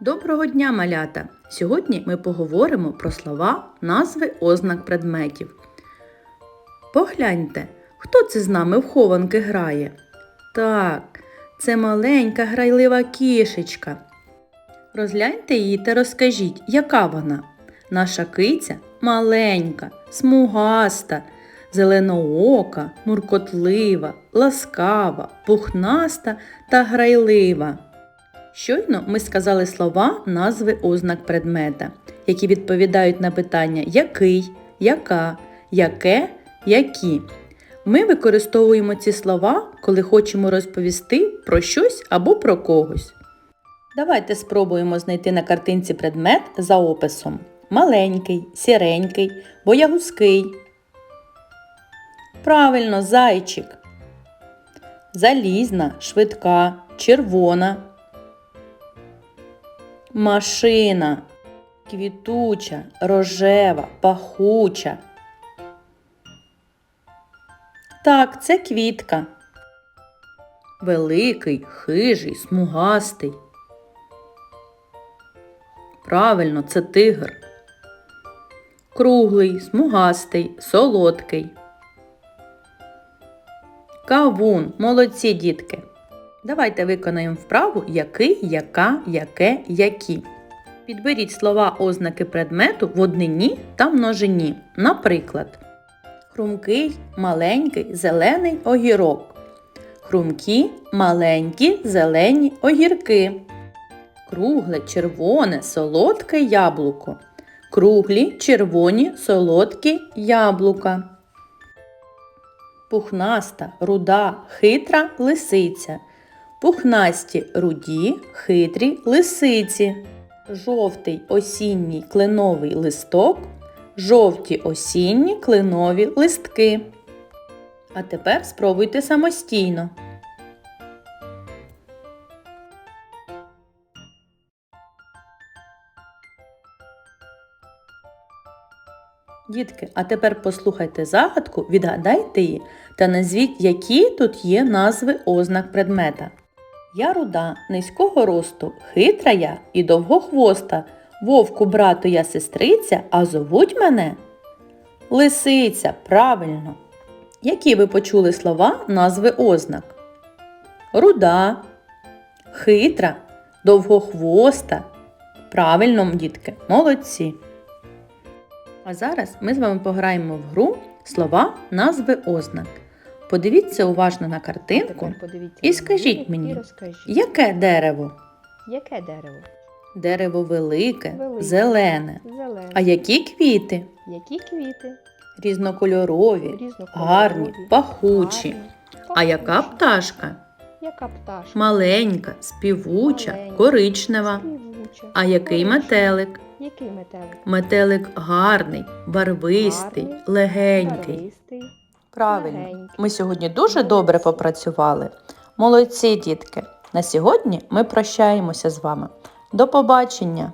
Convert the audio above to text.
Доброго дня, малята! Сьогодні ми поговоримо про слова, назви ознак предметів. Погляньте, хто це з нами в хованки грає? Так, це маленька грайлива кішечка. Розгляньте її та розкажіть, яка вона. Наша киця маленька, смугаста, зеленоока, муркотлива, ласкава, пухнаста та грайлива. Щойно ми сказали слова назви ознак предмета, які відповідають на питання який, яка, яке, які. Ми використовуємо ці слова, коли хочемо розповісти про щось або про когось. Давайте спробуємо знайти на картинці предмет за описом: маленький, сіренький, боягузкий. Правильно, зайчик. Залізна, швидка, червона. Машина. Квітуча, рожева, пахуча. Так, це квітка. Великий, хижий, смугастий. Правильно, це тигр. Круглий, смугастий, солодкий. Кавун, молодці дітки. Давайте виконаємо вправу який, яка, яке, які. Підберіть слова ознаки предмету в однині та множині. Наприклад, хрумкий, маленький, зелений огірок. Хрумкі, маленькі, зелені огірки. Кругле, червоне, солодке яблуко. Круглі, червоні, солодкі яблука. Пухнаста, руда, хитра лисиця. Пухнасті руді, хитрі лисиці. Жовтий осінній кленовий листок. Жовті осінні кленові листки. А тепер спробуйте самостійно. Дітки, а тепер послухайте загадку, відгадайте її та назвіть, які тут є назви ознак предмета. Я руда, низького росту, хитра я і довгохвоста. Вовку брату я сестриця, а зовуть мене Лисиця, правильно. Які ви почули слова назви ознак? Руда, хитра, довгохвоста. Правильно, дітки, молодці. А зараз ми з вами пограємо в гру слова назви ознак. Подивіться уважно на картинку. І скажіть мені, Яке дерево? яке дерево? Дерево велике, Велике. зелене. Зелене. А які квіти? Які квіти? Різнокольорові, Різнокольорові, гарні, пахучі. гарні, А яка пташка? Яка пташка? Маленька, співуча, Маленька, коричнева. Співуча. А який метелик? Який метелик? Метелик гарний, барвистий, Гарний, легенький. Барвистий. Правильно. Ми сьогодні дуже добре попрацювали. Молодці, дітки! На сьогодні ми прощаємося з вами. До побачення!